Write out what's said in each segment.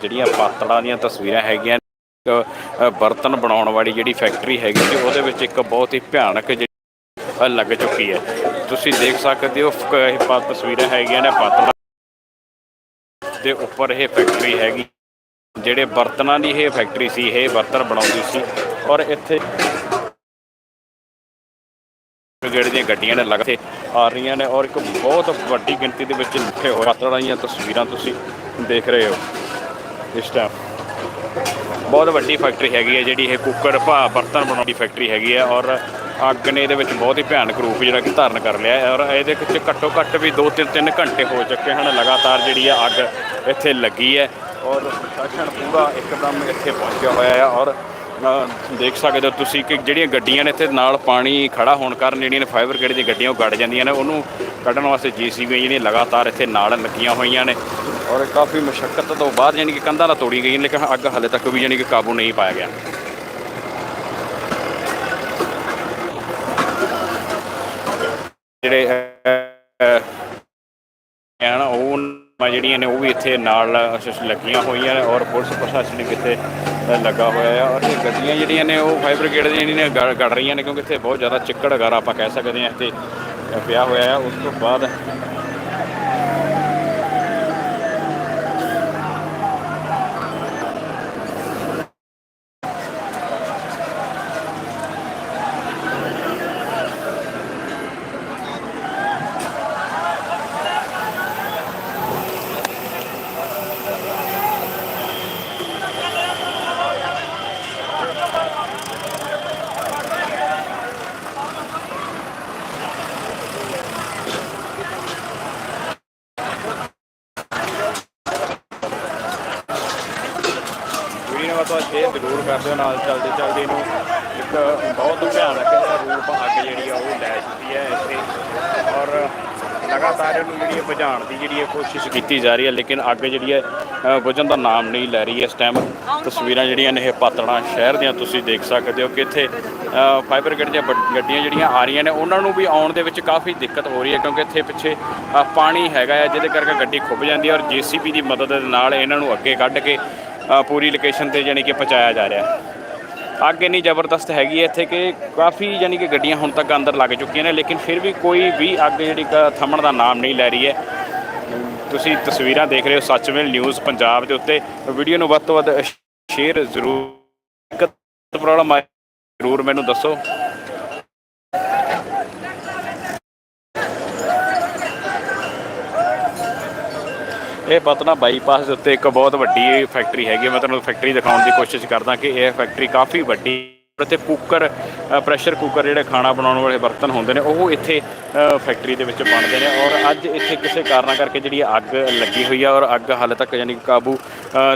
ਜਿਹੜੀਆਂ ਪਾਤੜਾਂ ਦੀਆਂ ਤਸਵੀਰਾਂ ਹੈਗੀਆਂ ਇੱਕ, ਬਰਤਨ ਬਣਾਉਣ ਵਾਲੀ ਜਿਹੜੀ ਫੈਕਟਰੀ ਹੈਗੀ ਸੀ ਉਹਦੇ ਵਿੱਚ ਇੱਕ ਬਹੁਤ ਹੀ ਭਿਆਨਕ ਜਿਹੜੀ ਲੱਗ ਚੁੱਕੀ ਹੈ। ਤੁਸੀਂ ਦੇਖ ਸਕਦੇ ਹੋ ਇਹ ਪਾ- ਤਸਵੀਰਾਂ ਹੈਗੀਆਂ ਨੇ ਪਾਤੜਾਂ ਦੇ ਉੱਪਰ ਇਹ ਫੈਕਟਰੀ ਹੈਗੀ। ਜਿਹੜੇ ਬਰਤਨਾਂ ਦੀ ਇਹ ਫੈਕਟਰੀ ਸੀ ਇਹ ਬਰਤਨ ਬਣਾਉਂਦੀ ਸੀ ਔਰ ਇੱਥੇ ਜਿਹੜੇ ਦੀਆਂ ਗੱਡੀਆਂ ਨੇ ਲਗਾਤੇ ਆ ਰਹੀਆਂ ਨੇ ਔਰ ਇੱਕ ਬਹੁਤ ਵੱਡੀ ਗਿਣਤੀ ਦੇ ਵਿੱਚ ਲਿਖੇ ਹੋਏ ਪਾਤੜਾਂ ਦੀਆਂ ਤਸਵੀਰਾਂ ਤੁਸੀਂ ਦੇਖ ਰਹੇ ਹੋ। ਇਸ ਟਾਈਮ ਬਹੁਤ ਵੱਡੀ ਫੈਕਟਰੀ ਹੈਗੀ ਹੈ ਜਿਹੜੀ ਇਹ ਕੁੱਕਰ ਭਾ ਬਰਤਨ ਬਣਾਉਣ ਦੀ ਫੈਕਟਰੀ ਹੈਗੀ ਹੈ ਔਰ ਅੱਗ ਨੇ ਇਹਦੇ ਵਿੱਚ ਬਹੁਤ ਹੀ ਭਿਆਨਕ ਰੂਪ ਜਿਹੜਾ ਕਿ ਧਾਰਨ ਕਰ ਲਿਆ ਹੈ ਔਰ ਇਹਦੇ ਵਿੱਚ ਘੱਟੋ ਘੱਟ ਵੀ 2-3 ਘੰਟੇ ਹੋ ਚੁੱਕੇ ਹਨ। ਲਗਾਤਾਰ ਜਿਹੜੀ ਹੈ ਅੱਗ ਇੱਥੇ ਲੱਗੀ ਹੈ ਔਰ ਪ੍ਰਸ਼ਾਸਨ ਪੂਰਾ ਇੱਕਦਮ ਇੱਥੇ ਪਹੁੰਚਿਆ ਹੋਇਆ ਹੈ ਔਰ ਦੇਖ ਸਕਦੇ ਹੋ ਤੁਸੀਂ ਕਿ ਜਿਹੜੀਆਂ ਗੱਡੀਆਂ ਨੇ ਇੱਥੇ ਨਾਲ ਪਾਣੀ ਖੜਾ ਹੋਣ ਕਾਰਨ ਜਿਹੜੀਆਂ ਨੇ ਫਾਈਬਰ ਬ੍ਰਿਗੇਡ ਦੀਆਂ ਗੱਡੀਆਂ ਉਹ ਗੜ ਜਾਂਦੀਆਂ ਨੇ ਉਹਨੂੰ ਕੱਢਣ ਵਾਸਤੇ ਜੀਸੀਬੀ ਜਿਹੜੀਆਂ ਲਗਾਤਾਰ ਇੱਥੇ ਨਾਲ ਲੱਗੀਆਂ ਹੋਈਆਂ ਨੇ ਔਰ ਕਾਫੀ ਮੁਸ਼ਕਲ ਤੋਂ ਬਾਅਦ ਯਾਨੀ ਕਿ ਕੰਧਾਂ ਨਾਲ ਤੋੜੀ ਗਈਆਂ ਲੇਕਿਨ ਅੱਗ ਹਾਲੇ ਤੱਕ ਵੀ ਯਾਨੀ ਕਿ ਕਾਬੂ ਨਹੀਂ ਪਾਇਆ ਗਿਆ। ਜਿਹੜੇ ਅਹ, ਉਹ ਜਿਹੜੀਆਂ ਨੇ ਉਹ ਵੀ ਇੱਥੇ ਨਾਲ ਲੱਗੀਆਂ ਹੋਈਆਂ ਨੇ ਔਰ ਪੁਲਿਸ ਪ੍ਰਸ਼ਾਸਨ ਵੀ ਇੱਥੇ ਲੱਗਾ ਹੋਇਆ ਹੈ ਔਰ ਇਹ ਗੱਡੀਆਂ ਜਿਹੜੀਆਂ ਨੇ ਉਹ ਫਾਇਰ ਬ੍ਰਿਗੇਡ ਦੀਆਂ ਜਿਹੜੀਆਂ ਨੇ ਗੜ ਰਹੀਆਂ ਨੇ ਕਿਉਂਕਿ ਇੱਥੇ ਬਹੁਤ ਜ਼ਿਆਦਾ ਚਿੱਕੜ ਗਾਰਾ ਆਪਾਂ ਕਹਿ ਸਕਦੇ ਹਾਂ ਇੱਥੇ ਪਿਆ ਹੋਇਆ ਹੈ। ਉਸ ਤੋਂ ਬਾਅਦ ਵੀਡੀਓ ਨੂੰ ਆਪਾਂ ਸ਼ੇਅਰ ਜ਼ਰੂਰ ਕਰ ਦਿਓ ਨਾਲ ਚੱਲਦੇ ਚੱਲਦੇ ਨੂੰ। ਇੱਕ ਬਹੁਤ ਭਿਆਨਕ ਜਿਹਾ ਰੂਪ ਅੱਗ ਜਿਹੜੀ ਆ ਉਹ ਲੈ ਚੁੱਕੀ ਹੈ ਇੱਥੇ। ਔਰ ਲਗਾਤਾਰ ਇਹਨੂੰ ਜਿਹੜੀ ਹੈ ਬੁਝਾਉਣ ਦੀ ਜਿਹੜੀ ਹੈ ਕੋਸ਼ਿਸ਼ ਕੀਤੀ ਜਾ ਰਹੀ ਹੈ ਲੇਕਿਨ ਅੱਗ ਜਿਹੜੀ ਹੈ ਅ, ਬੁਝਣ ਦਾ ਨਾਮ ਨਹੀਂ ਲੈ ਰਹੀ ਇਸ ਟਾਈਮ ਤਸਵੀਰਾਂ ਜਿਹੜੀਆਂ ਨੇ ਇਹ ਪਾਤੜਾ ਸ਼ਹਿਰ ਦੀਆਂ ਤੁਸੀਂ ਦੇਖ ਸਕਦੇ ਹੋ ਕਿ ਇੱਥੇ ਅ, ਫਾਇਰ ਬ੍ਰਿਗੇਡ ਦੀਆਂ ਵੱਡ- ਗੱਡੀਆਂ ਜਿਹੜੀਆਂ ਆ ਰਹੀਆਂ ਨੇ ਉਹਨਾਂ ਨੂੰ ਵੀ ਆਉਣ ਦੇ ਵਿੱਚ ਕਾਫੀ ਦਿੱਕਤ ਹੋ ਰਹੀ ਹੈ ਕਿਉਂਕਿ ਇੱਥੇ ਪਿੱਛੇ ਪਾਣੀ ਹੈਗਾ ਹੈ ਜਿਹਦੇ ਕਰਕੇ ਗੱਡੀ ਖੁੱਭ ਜਾਂਦੀ ਹੈ ਔਰ ਜੀਸੀਬੀ ਦੀ ਮਦਦ ਦੇ ਨਾਲ ਇਹਨਾਂ ਨੂੰ ਅੱਗੇ ਕੱਢ ਕੇ ਪੂਰੀ ਲੋਕੇਸ਼ਨ ਤੇ ਯਾਨੀ ਕਿ ਪਹੁੰਚਾਇਆ ਜਾ ਰਿਹਾ। ਅੱਗ ਇੰਨੀ ਜ਼ਬਰਦਸਤ ਹੈਗੀ ਹੈ ਇੱਥੇ ਕਿ ਕਾਫੀ ਯਾਨੀ ਕਿ ਗੱਡੀਆਂ ਹੁਣ ਤੱਕ ਅੰਦਰ ਲੱਗ ਚੁੱਕੀਆਂ ਨੇ, ਲੇਕਿਨ ਫਿਰ ਵੀ ਕੋਈ ਵੀ ਅੱਗ ਜਿਹੜੀ ਕ- ਥੰਮਣ ਦਾ ਨਾਮ ਨਹੀਂ ਲੈ ਰਹੀ ਹੈ। ਤੁਸੀਂ ਤਸਵੀਰਾਂ ਦੇਖ ਰਹੇ ਹੋ ਸੱਚਮੇਲ ਨਿਊਜ਼ ਪੰਜਾਬ ਦੇ ਉੱਤੇ। ਵੀਡੀਓ ਨੂੰ ਵੱਧ ਤੋਂ ਵੱਧ ਸ਼ੇਅਰ ਜ਼ਰੂਰ ਪ੍ਰੋਬਲਮ ਆਈ, ਜ਼ਰੂਰ ਮੈਨੂੰ ਦੱਸੋ। ਇਹ ਪਤਨਾ ਬਾਈਪਾਸ ਦੇ ਉੱਤੇ ਇੱਕ ਬਹੁਤ ਵੱਡੀ ਫੈਕਟਰੀ ਹੈਗੀ ਹੈ। ਮੈਂ ਤੁਹਾਨੂੰ ਫੈਕਟਰੀ ਦਿਖਾਉਣ ਦੀ ਕੋਸ਼ਿਸ਼ ਕਰਦਾ ਕਿ ਇਹ ਫੈਕਟਰੀ ਕਾਫੀ ਵੱਡੀ ਇੱਥੇ ਕੁੱਕਰ ਪ੍ਰੈਸ਼ਰ ਕੁੱਕਰ ਜਿਹੜੇ ਖਾਣਾ ਬਣਾਉਣ ਵਾਲੇ ਬਰਤਨ ਹੁੰਦੇ ਨੇ, ਉਹ ਇੱਥੇ ਫੈਕਟਰੀ ਦੇ ਵਿੱਚ ਬਣਦੇ ਨੇ ਔਰ ਅੱਜ ਇੱਥੇ ਕਿਸੇ ਕਾਰਨਾਂ ਕਰਕੇ ਜਿਹੜੀ ਅੱਗ ਲੱਗੀ ਹੋਈ ਆ ਔਰ ਅੱਗ ਹਾਲੇ ਤੱਕ ਯਾਨੀ ਕਾਬੂ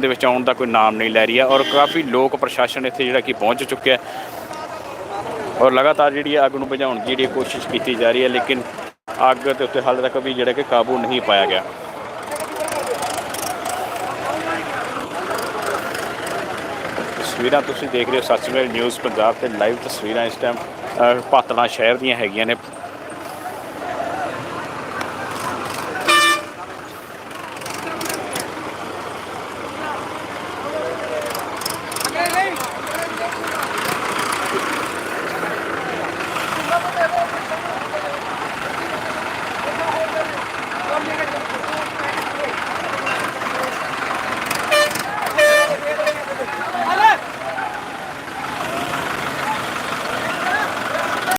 ਦੇ ਵਿੱਚ ਆਉਣ ਦਾ ਕੋਈ ਨਾਮ ਨਹੀਂ ਲੈ ਰਹੀ ਹੈ ਔਰ ਕਾਫੀ ਲੋਕ ਪ੍ਰਸ਼ਾਸਨ ਇੱਥੇ ਜਿਹੜਾ ਕਿ ਪਹੁੰਚ ਚੁੱਕਿਆ ਔਰ ਲਗਾਤਾਰ ਜਿਹੜੀ ਹੈ ਅੱਗ ਨੂੰ ਬੁਝਾਉਣ ਦੀ ਜਿਹੜੀ ਕੋਸ਼ਿਸ਼ ਕੀਤੀ ਜਾ ਰਹੀ ਹੈ, ਲੇਕਿਨ ਅੱਗ ਦੇ ਉੱਤੇ ਹਾਲੇ ਤੱਕ ਵੀ ਜਿਹੜਾ ਕਿ ਕਾਬੂ ਨਹੀਂ ਪਾਇਆ ਗਿਆ ਤਸਵੀਰਾਂ ਤੁਸੀਂ ਦੇਖ ਰਹੇ ਹੋ ਸੱਚਮੇਲ ਨਿਊਜ਼ ਪੰਜਾਬ ਤੇ ਲਾਈਵ ਤਸਵੀਰਾਂ ਇਸ ਟਾਈਮ ਪਾਤੜਾ ਸ਼ਹਿਰ ਦੀਆਂ ਹੈਗੀਆਂ ਨੇ।